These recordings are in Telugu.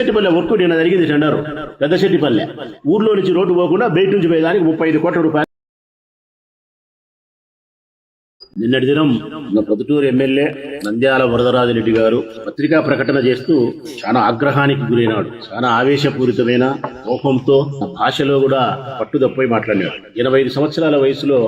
శెట్టిపల్లె వర్క్ నిన్న జరిగింది టెండర్. పెద్ద శెట్టిపల్లె. ఊర్లో నుంచి రోడ్డు పోకుండా బయట నుంచి పోయేదానికి ముప్పై ఐదు కోట్ల రూపాయలు. నిన్నటి దినం నా పొద్దుటూరు ఎమ్మెల్యే నంద్యాల వరదరాజరెడ్డి గారు పత్రికా ప్రకటన చేస్తూ చాలా ఆగ్రహానికి గురైనాడు. చాలా ఆవేశపూరితమైన కోపంతో భాషలో కూడా పట్టుదప్పై మాట్లాడినాడు. ఎనభై ఐదు సంవత్సరాల వయసులో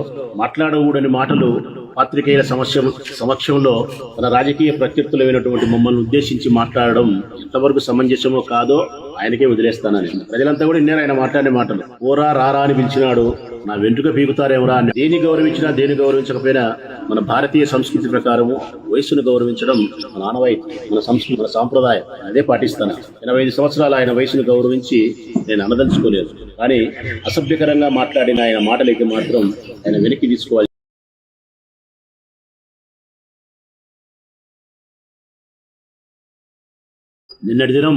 మాట్లాడకూడని మాటలు పాత్రికేయుల సమస్య సమక్షంలో తన రాజకీయ ప్రత్యర్థులైనటువంటి మమ్మల్ని ఉద్దేశించి మాట్లాడడం ఎంతవరకు సమంజసమో కాదో ఆయనకే వదిలేస్తానని. ప్రజలంతా కూడా నేను ఆయన మాట్లాడే మాటలు. ఓరా రారా అని పిలిచినాడు. నా వెంట్రుక పీకుతారేమరా అని. దేని గౌరవించినా దేని గౌరవించకపోయినా మన భారతీయ సంస్కృతి ప్రకారము వయస్సును గౌరవించడం మన ఆనవాయితీ మన సంస్కృతి మన సాంప్రదాయం. అదే పాటిస్తాను. ఎనభై ఐదు సంవత్సరాలు ఆయన వయసును గౌరవించి నేను అనదలుచుకోలేదు. కానీ అసభ్యకరంగా మాట్లాడిన ఆయన మాటలైతే మాత్రం ఆయన వెనక్కి తీసుకోవాలి. నిన్నటి దినం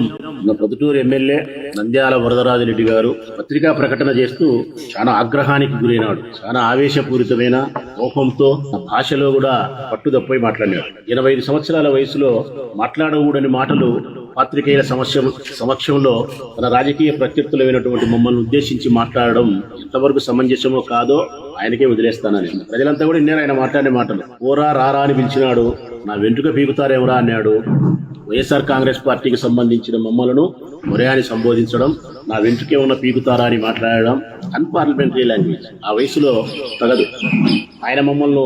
పొద్దుటూరు ఎమ్మెల్యే నంద్యాల వరదరాజరెడ్డి గారు పత్రికా ప్రకటన చేస్తూ చాలా ఆగ్రహానికి గురైనాడు. చాలా ఆవేశపూరితమైన కోపంతో భాషలో కూడా పట్టుదప్పై మాట్లాడినాడు. ఎనభై ఐదు సంవత్సరాల వయసులో మాట్లాడకూడని మాటలు పాత్రికేయుల సమస్య సమక్షంలో తన రాజకీయ ప్రత్యర్థులైనటువంటి మమ్మల్ని ఉద్దేశించి మాట్లాడడం ఎంతవరకు సమంజసమో కాదో ఆయనకే వదిలేస్తానని. ప్రజలంతా కూడా విన్నారు ఆయన మాట్లాడే మాటలు. ఓరా రారా అని పిలిచినాడు. నా వెంట్రుక పీకుతారేమరా అన్నాడు. వైఎస్ఆర్ కాంగ్రెస్ పార్టీకి సంబంధించిన మమ్మలను ఒరే సంబోధించడం నా వెంట్రుకే ఉన్న పీకుతారా అని మాట్లాడడం అన్పార్లమెంటరీ లాంగ్వేజ్. ఆ వయసులో తగదు. ఆయన మమ్మల్ని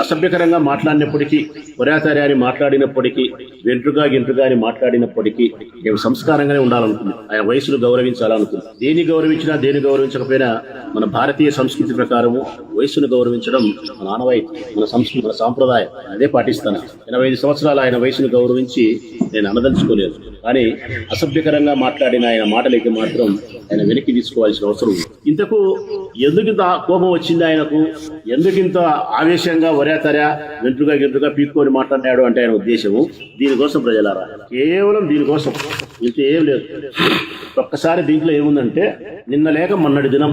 అసభ్యకరంగా మాట్లాడినప్పటికీ ఒరేతారే అని మాట్లాడినప్పటికీ వెంట్రుగా గెంట్రుగా అని మాట్లాడినప్పటికీ మేము సంస్కారంగానే ఉండాలనుకుంది ఆయన వయసును గౌరవించాలనుకుంది దేని గౌరవించినా దేని గౌరవించకపోయినా మన భారతీయ సంస్కృతి ప్రకారము వయసును గౌరవించడం మన ఆనవాయితీ మన సంస్కృతి మన సాంప్రదాయం. అదే పాటిస్తాను. ఎనభై ఐదు సంవత్సరాలు ఆయన వయసును గౌరవించి నేను అనదలుచుకోలేదు. కానీ అసభ్యకరంగా మాట్లాడిన ఆయన మాటలైతే మాత్రం ఆయన వెనక్కి తీసుకోవాల్సిన అవసరం ఉంది. ఇంతకు ఎందుకింత కోపం వచ్చింది ఆయనకు? ఎందుకింత ఆవేశంగా వరేతరా వెంట్రుగా గెంట్రుగా పీక్కొని మాట్లాడినాడు అంటే ఆయన ఉద్దేశము? దీనికోసం ప్రజలారా కేవలం దీనికోసం. ఇంత ఏం లేదు. ఒక్కసారి దీంట్లో ఏముందంటే నిన్న లేక మొన్నటి దినం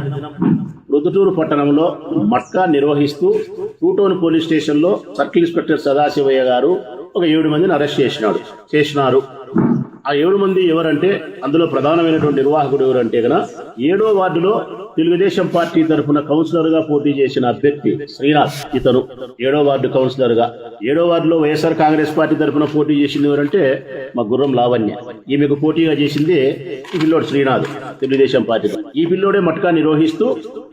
రుదుటూరు పట్టణంలో మట్కా నిర్వహిస్తూ టూటోన్ పోలీస్ స్టేషన్లో సర్కిల్ ఇన్స్పెక్టర్ సదాశివయ్య గారు ఒక ఏడు మందిని అరెస్ట్ చేసినాడు. చేసినారు. ఆ ఏడు మంది ఎవరంటే అందులో ప్రధానమైనటువంటి నిర్వాహకుడు ఎవరంటే కదా ఏడో వార్డులో తెలుగుదేశం పార్టీ తరఫున కౌన్సిలర్గా పోటీ చేసిన అభ్యర్థి శ్రీనాథ్. ఇతను ఏడో వార్డు కౌన్సిలర్గా ఏడో వార్డులో వైఎస్ఆర్ కాంగ్రెస్ పార్టీ తరఫున పోటీ చేసింది ఎవరంటే మా గుర్రం లావణ్య. ఈమెకు పోటీగా చేసింది ఈ పిల్లోడు శ్రీనాథ్ తెలుగుదేశం పార్టీ ఈ పిల్లోడే మట్కా నిర్వహిస్తూ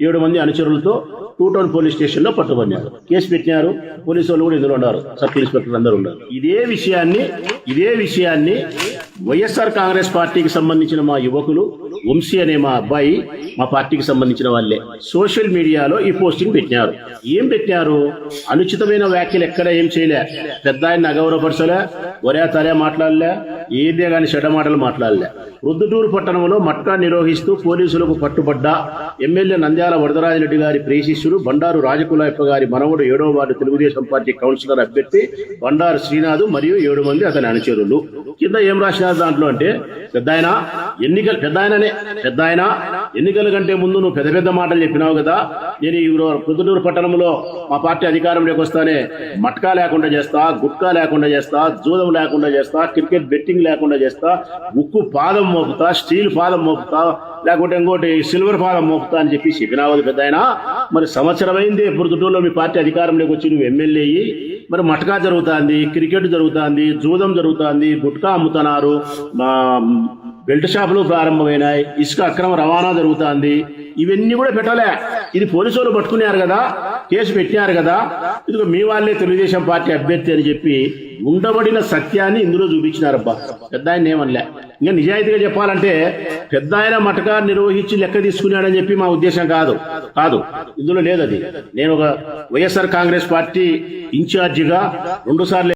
ఏడు మంది అనుచరులతో టూ టౌన్ పోలీస్ స్టేషన్లో పట్టుబడినారు కేసు పెట్టినారు. పోలీసు వాళ్ళు కూడా ఇందులో ఉన్నారు. సర్కిల్ ఇన్స్పెక్టర్ అందరూ ఉన్నారు. ఇదే విషయాన్ని ఇదే విషయాన్ని వైఎస్ఆర్ కాంగ్రెస్ పార్టీకి సంబంధించిన మా యువకులు వంశీ అనే మా అబ్బాయి మా పార్టీకి సంబంధించిన వాళ్ళే. సోషల్ మీడియాలో ఈ పోస్టింగ్ పెట్టినారు. ఏం పెట్టినారు? అనుచితమైన వ్యాఖ్యలు ఎక్కడ ఏం చేయలే. పెద్ద ఆయన అగౌరవపరచలే ఒరే తలే మాట్లాడలే ఏదే గాని చెడ్డ మాటలు మాట్లాడలే. రుద్దుటూరు పట్టణంలో మట్కా నిర్వహిస్తూ పోలీసులకు పట్టుబడ్డ ఎమ్మెల్యే నంద్యాల వరదరాజరెడ్డి గారి ప్రేషిష్యుడు బండారు రాజకులాయప్ప గారి మనవడు ఏడవ వార్డు తెలుగుదేశం పార్టీ కౌన్సిలర్ అభ్యర్థి బండారు శ్రీనాథ్ మరియు ఏడు మంది అతని అనుచరులు. కింద ఏం రాసినారు దాంట్లో అంటే పెద్ద ఆయన ఎన్నికలు పెద్ద ఆయననే పెద్ద ఆయన ఎన్నికల కంటే ముందు నువ్వు పెద్ద పెద్ద మాటలు చెప్పినావు కదా. నేను ఈ పొద్దుటూరు పట్టణంలో మా పార్టీ అధికారంలోకి వస్తానే. మట్కా లేకుండా చేస్తా గుట్కా లేకుండా చేస్తా జూదం లేకుండా చేస్తా క్రికెట్ బెట్టింగ్ లేకుండా చేస్తా ఉక్కు పాదం మోపుతా స్టీల్ పాదం మోపుతా లేకుంటే ఇంకోటి సిల్వర్ పాదం మోపుతా అని చెప్పి చెప్పినావు పెద్ద ఆయన మరి సంవత్సరం అయింది పొద్దుటూరులో మీ పార్టీ అధికారంలోకి వచ్చి నువ్వు ఎమ్మెల్యే మరి మటకా జరుగుతుంది క్రికెట్ జరుగుతుంది జూదం జరుగుతుంది గుట్కా అమ్ముతున్నారు. మా బెల్ట్ షాపులు ప్రారంభమైనాయి ఇసుక అక్రమ రవాణా జరుగుతుంది. ఇవన్నీ కూడా పెట్టలే. ఇది పోలీసు వాళ్ళు పట్టుకున్నారు కదా కేసు పెట్టినారు కదా. ఇదిగో మీ వాళ్ళే తెలుగుదేశం పార్టీ అభ్యర్థి అని చెప్పి ఉండబడిన సత్యాన్ని ఇందులో చూపించినారబ్బా. పెద్ద ఆయన ఏమనలే. ఇంకా నిజాయితీగా చెప్పాలంటే పెద్ద ఆయన మటకా నిర్వహించి లెక్క తీసుకున్నాడని చెప్పి మా ఉద్దేశం కాదు. కాదు. ఇందులో లేదు అది. నేను ఒక వైఎస్ఆర్ కాంగ్రెస్ పార్టీ ఇన్ఛార్జిగా రెండు సార్లు